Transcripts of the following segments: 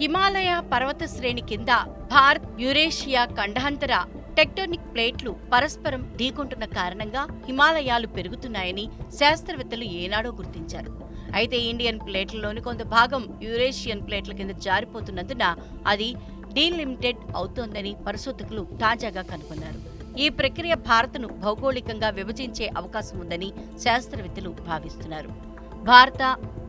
హిమాలయ పర్వత శ్రేణి కింద భారత్ యురేషియా ఖండాంతర టెక్టోనిక్ ప్లేట్లు పరస్పరం ఢీకొంటున్న కారణంగా హిమాలయాలు పెరుగుతున్నాయని శాస్త్రవేత్తలు ఏనాడో గుర్తించారు. అయితే ఇండియన్ ప్లేట్లలోని కొంత భాగం యురేషియన్ ప్లేట్ల కింద జారిపోతున్నందున అది డీలిమిటెడ్ అవుతోందని పరిశోధకులు తాజాగా కనుగొన్నారు. ఈ ప్రక్రియ భారత్ను భౌగోళికంగా విభజించే అవకాశం ఉందని శాస్త్రవేత్తలు భావిస్తున్నారు. భారత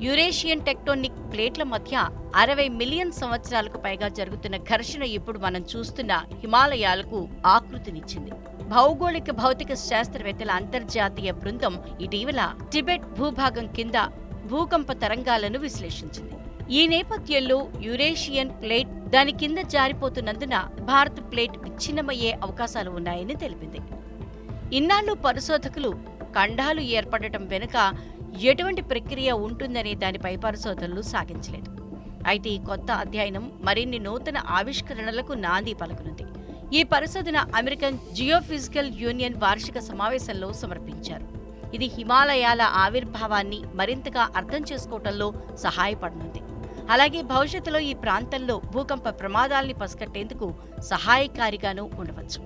యురేషియన్ టెక్టోనిక్ ప్లేట్ల మధ్య అరవై మిలియన్ సంవత్సరాలకు పైగా జరుగుతున్న ఘర్షణ ఇప్పుడు మనం చూస్తున్న హిమాలయాలకు ఆకృతినిచ్చింది. భౌగోళిక భౌతిక శాస్త్రవేత్తల అంతర్జాతీయ బృందం ఇటీవల టిబెట్ భూభాగం కింద భూకంప తరంగాలను విశ్లేషించింది. ఈ నేపథ్యంలో యురేషియన్ ప్లేట్ దాని కింద జారిపోతున్నందున భారత్ ప్లేట్ విచ్ఛిన్నమయ్యే అవకాశాలు ఉన్నాయని తెలిపింది. ఇన్నాళ్ళు పరిశోధకులు ఖండాలు ఏర్పడటం వెనుక ఎటువంటి ప్రక్రియ ఉంటుందనే దానిపై పరిశోధనలు సాగించలేదు. అయితే ఈ కొత్త అధ్యయనం మరిన్ని నూతన ఆవిష్కరణలకు నాంది పలుకునుంది. ఈ పరిశోధన అమెరికన్ జియోఫిజికల్ యూనియన్ వార్షిక సమావేశంలో సమర్పించారు. ఇది హిమాలయాల ఆవిర్భావాన్ని మరింతగా అర్థం చేసుకోవటంలో సహాయపడనుంది. అలాగే భవిష్యత్తులో ఈ ప్రాంతంలో భూకంప ప్రమాదాల్ని పసిగట్టేందుకు సహాయకారిగానూ ఉండవచ్చు.